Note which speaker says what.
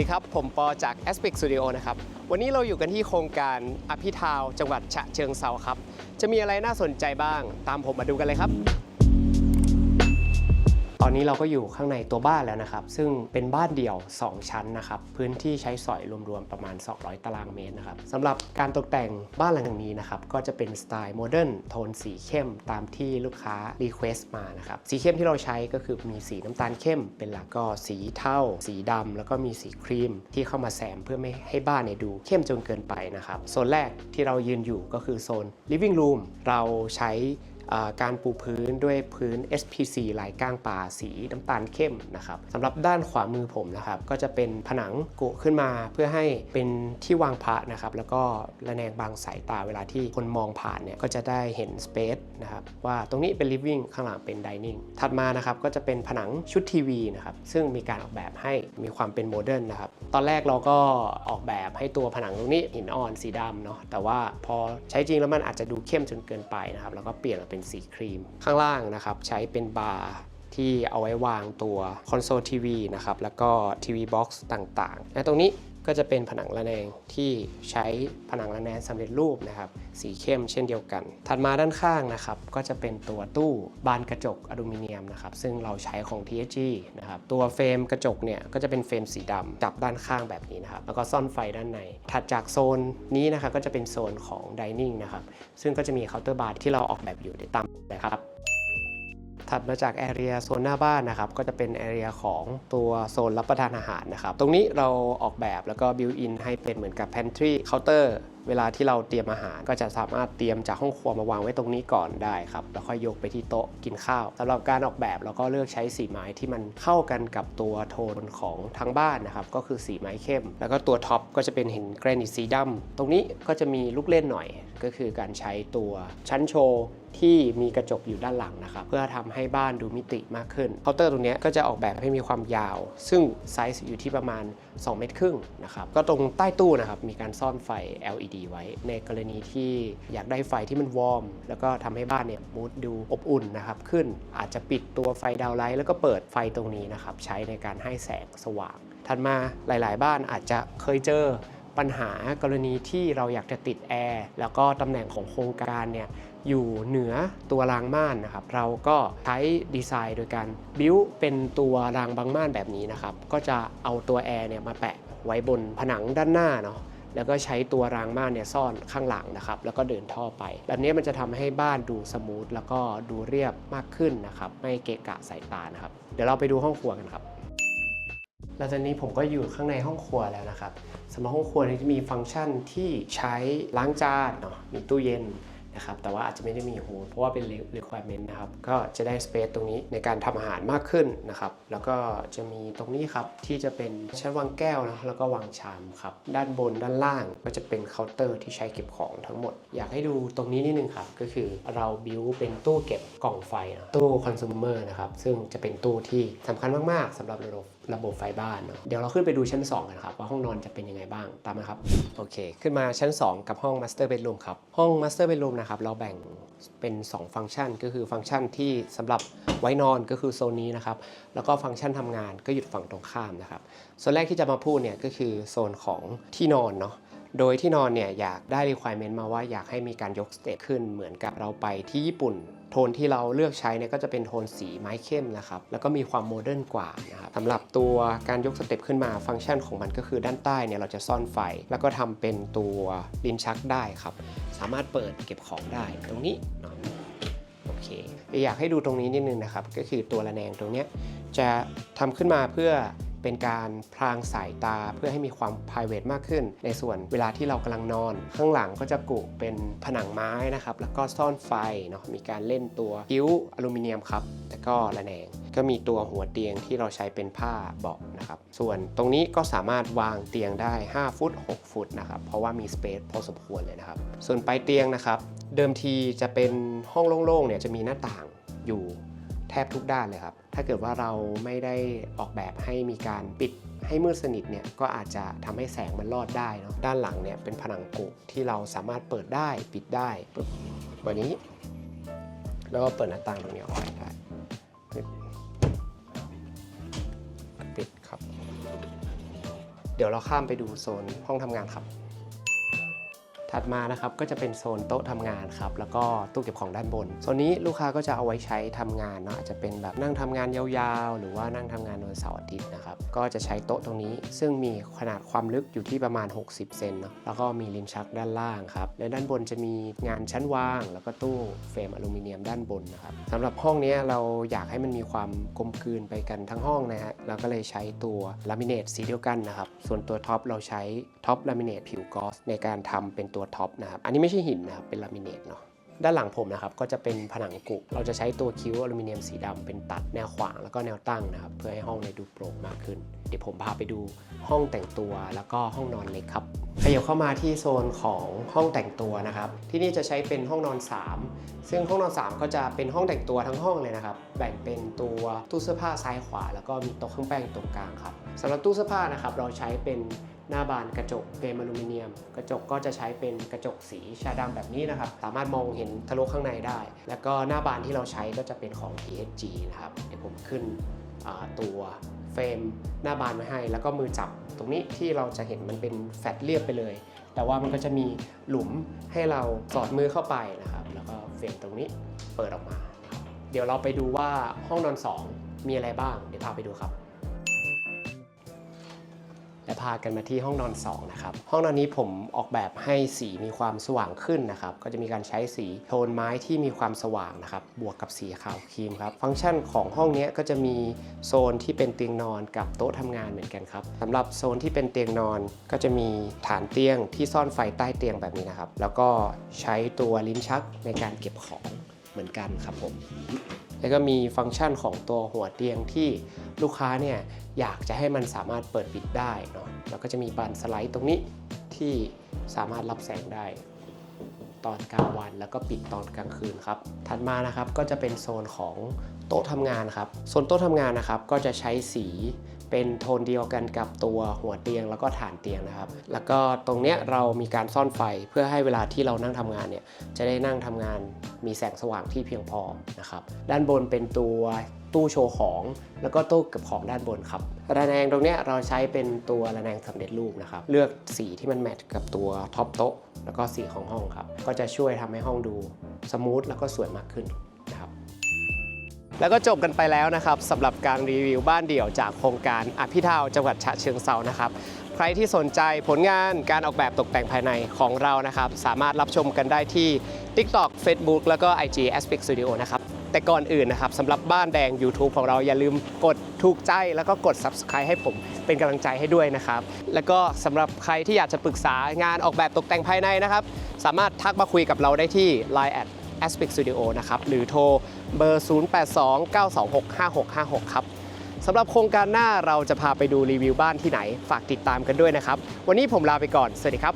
Speaker 1: ดีครับ ผมปอจาก Aspect Studio นะครับ วันนี้เราอยู่กันที่โครงการอภิทาว จังหวัดฉะเชิงเซาครับ จะมีอะไรน่าสนใจบ้าง ตามผมมาดูกันเลยครับ ตอนนี้เราก็อยู่ข้างในตัวบ้านแล้วนะครับ ซึ่งเป็นบ้านเดี่ยว 2 ชั้นนะครับ พื้นที่ใช้สอยรวมๆประมาณ 200 ตารางเมตรนะครับสำหรับการตกแต่งบ้านหลังนี้นะครับ ก็จะเป็นสไตล์โมเดิร์นโทนสีเข้มตามที่ลูกค้ารีเควสต์มานะครับ สีเข้มที่เราใช้ก็คือมีสีน้ำตาลเข้ม เป็นหลักก็สีเทาสีดำแล้วก็มีสีครีมที่เข้ามาแซมเพื่อไม่ให้บ้านเนี่ยดูเข้มจนเกินไปนะครับโซนแรกที่เรายืนอยู่ก็คือโซน living room เราใช้ การปูพื้นด้วยพื้น SPC ลายก้างปลาสีน้ำตาลเข้มนะครับสำหรับด้านขวามือผมนะครับก็จะเป็นผนังกุขึ้นมาเพื่อให้เป็นที่วางพระนะครับแล้วก็ระแนงบางสายตาเวลาที่คนมองผ่านเนี่ยก็จะได้เห็นสเปซนะครับว่าตรงนี้เป็น living ข้างหลังเป็น dining ถัดมานะครับก็จะเป็นผนังชุดทีวีนะครับซึ่งมีการออกแบบให้มีความเป็นโมเดิร์นนะครับตอนแรกเราก็ออกแบบให้ตัวผนังตรงนี้หินอ่อนสีดำเนาะแต่ว่าพอใช้จริงแล้วมันอาจจะดูเข้มจนเกินไปนะครับแล้วก็เปลี่ยนมาเป็นสีครีม ข้างล่างนะครับใช้เป็นบาร์ที่เอาไว้วางตัวคอนโซลทีวีนะครับแล้วก็ทีวีบ็อกซ์ต่างๆและตรงนี้ ก็จะเป็นผนังระแนงที่ใช้ผนังระแนงสำเร็จรูปนะครับ สีเข้มเช่นเดียวกัน ถัดมาด้านข้างนะครับ ก็จะเป็นตัวตู้บานกระจกอลูมิเนียมนะครับ ซึ่งเราใช้ของ TSG นะครับ ตัวเฟรมกระจกเนี่ยก็จะเป็นเฟรมสีดำจับด้านข้างแบบนี้นะครับ แล้วก็ซ่อนไฟด้านใน ถัดจากโซนนี้นะครับก็จะเป็นโซนของ Dining นะครับ ซึ่งก็จะมีเคาน์เตอร์บาร์ที่เราออกแบบอยู่ในตามนะครับ ถัดมาจากแอเรียโซนหน้าบ้านนะครับก็จะเป็นแอเรียของตัวโซนรับประทานอาหารนะครับตรงนี้เราออกแบบแล้วก็บิวอินให้เป็นเหมือนกับ pantry counter เวลาที่เราเตรียมอาหารก็จะสามารถเตรียมจากห้องครัวมาวางไว้ตรงนี้ก่อนได้ครับ แล้วค่อยยกไปที่โต๊ะกินข้าวสำหรับการออกแบบเราก็เลือกใช้สีไม้ที่มันเข้ากันกับตัวโทนของทั้งบ้านนะครับ ก็คือสีไม้เข้ม แล้วก็ตัวท็อปก็จะเป็นหินแกรนิตสีดำตรงนี้ก็จะมีลูกเล่นหน่อย ก็คือการใช้ตัวชั้นโชว์ ที่มีกระจกอยู่ด้านหลังนะครับเพื่อทำให้บ้านดูมิติมากขึ้นเคาน์เตอร์ตรงนี้ก็จะออกแบบให้มีความยาว ซึ่งไซส์อยู่ที่ประมาณ 2 เมตรครึ่งนะครับก็ตรงใต้ตู้นะครับมีการซ่อนไฟ LED ไว้ ในกรณีที่อยากได้ไฟที่มันวอร์มแล้วก็ทำให้บ้านเนี่ยมูดดูอบอุ่นนะครับขึ้นอาจจะปิดตัวไฟดาวไลท์แล้วก็เปิดไฟตรงนี้นะครับใช้ในการให้แสงสว่าง ถัดมาหลาย ๆ บ้านอาจจะเคยเจอปัญหากรณีที่เราอยากจะติดแอร์แล้วก็ตำแหน่งของโครงการเนี่ย อยู่เหนือตัวรางม่านนะครับ เราก็ใช้ดีไซน์โดยการบิ้วเป็นตัวรางบางม่านแบบนี้นะครับ ก็จะเอาตัวแอร์เนี่ยมาแปะไว้บนผนังด้านหน้าเนาะแล้วก็ใช้ตัวรางม่านเนี่ยซ่อนข้างหลังนะครับ แล้วก็เดินท่อไป แบบนี้มันจะทำให้บ้านดูสมูทแล้วก็ดูเรียบมากขึ้นนะครับ ไม่เกะกะสายตานะครับ เดี๋ยวเราไปดูห้องครัวกันครับ แล้วตอนนี้ผมก็อยู่ข้างในห้องครัวแล้วนะครับสำหรับห้องครัวนี้จะมีฟังก์ชันที่ใช้ล้างจานเนาะมีตู้เย็น นะครับแต่ว่าอาจจะไม่ได้มีโหเพราะว่าเป็น requirement นะครับก็จะได้ space ตรงนี้ในการทำอาหารมากขึ้นนะครับแล้วก็จะมีตรงนี้ครับที่จะเป็นชั้นวางแก้วนะแล้วก็วางชามครับด้านบนด้านล่างก็จะเป็นเคาน์เตอร์ที่ใช้เก็บของทั้งหมด อยากให้ดูตรงนี้นิดนึงครับก็คือเราบิวเป็นตู้เก็บกล่องไฟนะตู้คอน sumer นะครับซึ่งจะเป็นตู้ที่สำคัญมากๆสำหรับระบบระบบไฟบ้านเนาะเดี๋ยวเราขึ้นไปดูชั้น 2 กันครับ ว่าห้องนอนจะเป็นยังไงบ้างตามมาครับ โอเค ขึ้นมาชั้น 2 กับห้อง Master Bedroom ครับ ห้อง Master Bedroom นะครับ เราแบ่งเป็น 2 ฟังก์ชันก็คือฟังก์ชันที่สำหรับไว้นอนก็คือโซนนี้นะครับ แล้วก็ฟังก์ชันทำงานก็อยู่ฝั่งตรงข้ามนะครับโซนแรกที่จะมาพูดเนี่ยก็คือโซนของที่นอนเนาะโดยที่นอนเนี่ยอยากได้ requirement มาว่าอยากให้มีการยกสเตจขึ้นเหมือนกับเราไปที่ญี่ปุ่น โทนที่เราเลือกใช้เนี่ยก็จะเป็นโทนสีไม้เข้มนะครับ แล้วก็มีความโมเดิร์นกว่านะครับสำหรับตัวการยกสเต็ปขึ้นมาฟังก์ชันของมันก็คือด้านใต้เนี่ยเราจะซ่อนไฟ แล้วก็ทำเป็นตัวลิ้นชักได้ครับ สามารถเปิดเก็บของได้ตรงนี้เนาะโอเค อยากให้ดูตรงนี้นิดนึงนะครับ ก็คือตัวระแนงตรงเนี้ยจะทำขึ้นมาเพื่อ เป็นการพรางสายตาเพื่อให้มีความ p r i v a t มากขึ้น ในส่วนเวลาที่เรากำลังนอน ข้างหลังก็จะกุเป็นผนังไม้นะครับ แล้วก็ซ่อนไฟเนาะมีการเล่นตัวกิ้วอลูมิเนียมครับแล้วก็ระแนงก็มีตัวหัวเตียงที่เราใช้เป็นผ้าเบาะนะครับ ส่วนตรงนี้ก็สามารถวางเตียงได้ 5 ฟุต 6 ฟุตนะครับ เพราะว่ามีสเปซพอสมควรเลยนะครับ ส่วนปลายเตียงนะครับ เดิมทีจะเป็นห้องโล่งๆเนี่ยจะมีหน้าต่างอยู่ แทบทุกด้านเลยครับ ถ้าเกิดว่าเราไม่ได้ออกแบบให้มีการปิดให้มืดสนิทเนี่ยก็อาจจะทำให้แสงมันรอดได้เนาะด้านหลังเนี่ยเป็นผนังกุที่เราสามารถเปิดได้ปิดได้ปึ๊บแบบนี้ แล้วก็เปิดหน้าต่างตรงนี้ออกไปได้ปิดครับ เดี๋ยวเราข้ามไปดูโซนห้องทำงานครับ ถัดมานะครับก็จะเป็นโซนโต๊ะทำงานครับแล้วก็ตู้เก็บของด้านบนโซนนี้ลูกค้าก็จะเอาไว้ใช้ทำงานเนาะอาจจะเป็นแบบนั่งทำงานยาวๆ หรือว่านั่งทำงานวันเสาร์อาทิตย์นะครับก็จะใช้โต๊ะตรงนี้ ซึ่งมีขนาดความลึกอยู่ที่ประมาณ 60 เซนเนาะแล้วก็มีลิ้นชักด้านล่างครับและด้านบนจะมีงานชั้นวาง แล้วก็ตู้เฟรมอลูมิเนียมด้านบนนะครับสำหรับห้องนี้เราอยากให้มันมีความกลมกลืนไปกันทั้งห้องนะฮะเราก็เลยใช้ตัวลามิเนตสีเดียวกันนะครับส่วนตัวท็อปเราใช้ท็อปลามิเนตผิวกอสในการทำเป็นตัวท็อปนะครับ อันนี้ไม่ใช่หินนะครับ เป็นลามิเนตเนาะ ด้านหลังผมนะครับ ก็จะเป็นผนังกุ เราจะใช้ตัวคิ้วอลูมิเนียมสีดำเป็นตัดแนวขวางแล้วก็แนวตั้งนะครับ เพื่อให้ห้องในดูโปร่งมากขึ้น เดี๋ยวผมพาไปดูห้องแต่งตัวแล้วก็ห้องนอนเล็กครับขยับเข้ามาที่โซนของห้องแต่งตัวนะครับ ที่นี่จะใช้เป็นห้องนอน 3 ซึ่งห้องนอน 3 ก็จะเป็นห้องแต่งตัวทั้งห้องเลยนะครับ แบ่งเป็นตัวตู้เสื้อผ้าซ้ายขวา แล้วก็มีโต๊ะเครื่องแป้งตรงกลางครับสำหรับตู้เสื้อผ้านะครับเราใช้เป็น หน้าบานกระจกเฟรมอลูมิเนียม กระจกก็จะใช้เป็นกระจกสีชาดำแบบนี้นะครับ สามารถมองเห็นทะลุข้างในได้ แล้วก็หน้าบานที่เราใช้ก็จะเป็นของ THG นะครับ เดี๋ยวผมขึ้นตัวเฟรมหน้าบานมาให้ แล้วก็มือจับตรงนี้ที่เราจะเห็นมันเป็นแฟลตเรียบไปเลย แต่ว่ามันก็จะมีหลุมให้เราสอดมือเข้าไปนะครับ แล้วก็เฟรมตรงนี้เปิดออกมา เดี๋ยวเราไปดูว่าห้องนอน 2 มีอะไรบ้าง เดี๋ยวพาไปดูครับ และพากันมาที่ห้องนอน2นะครับห้องนอนนี้ผมออกแบบให้สีมีความสว่างขึ้นนะครับก็จะมีการใช้สีโทนไม้ที่มีความสว่างนะครับบวกกับสีขาวครีมครับฟังก์ชันของห้องนี้ก็จะมีโซนที่เป็นเตียงนอนกับโต๊ะทำงานเหมือนกันครับสำหรับโซนที่เป็นเตียงนอนก็จะมีฐานเตียงที่ซ่อนไฟใต้เตียงแบบนี้นะครับ แล้วก็ใช้ตัวลิ้นชักในการเก็บของเหมือนกันครับผม แล้วก็มีฟังก์ชันของตัวหัวเตียงที่ลูกค้าเนี่ยอยากจะให้มันสามารถเปิดปิดได้เนาะแล้วก็จะมีบานสไลด์ตรงนี้ที่สามารถรับแสงได้ ตอนกลางวันแล้วก็ปิดตอนกลางคืนครับ ถัดมานะครับก็จะเป็นโซนของโต๊ะทำงานครับโซนโต๊ะทำงานนะครับก็จะใช้สี เป็นโทนเดียวกันกับตัวหัวเตียงแล้วก็ฐานเตียงนะครับ แล้วก็ตรงเนี้ยเรามีการซ่อนไฟเพื่อให้เวลาที่เรานั่งทำงานเนี่ยจะได้นั่งทำงานมีแสงสว่างที่เพียงพอนะครับด้านบนเป็นตัวตู้โชว์ของ แล้วก็ตู้เก็บของด้านบนครับระแนงตรงนี้เราใช้เป็นตัวระแนงสำเร็จรูปนะครับ เลือกสีที่มันแมทกับตัวท็อปโต๊ะแล้วก็สีของห้องครับ ก็จะช่วยทำให้ห้องดูสมูทแล้วก็สวยมากขึ้น แล้วก็จบกันไปแล้วนะครับสำหรับการรีวิวบ้านเดี่ยวจากโครงการอภิทาวจังหวัดฉะเชิงเซานะครับใครที่สนใจผลงานการออกแบบตกแต่งภายในของเรานะครับ สามารถรับชมกันได้ที่ TikTok Facebook แล้วก็ IG Aspect Studio นะครับแต่ก่อนอื่นนะครับสำหรับบ้านแดง YouTube ของเราอย่าลืมกดถูกใจแล้วก็กด Subscribe ให้ผมเป็นกำลังใจให้ด้วยนะครับ แล้วก็สำหรับใครที่อยากจะปรึกษางานออกแบบตกแต่งภายในนะครับ สามารถทักมาคุยกับเราได้ที่ Line at Aspect Studio นะครับหรือโทร เบอร์ 0829265656 ครับสำหรับโครงการหน้าเราจะพาไปดูรีวิวบ้านที่ไหน ฝากติดตามกันด้วยนะครับ วันนี้ผมลาไปก่อน สวัสดีครับ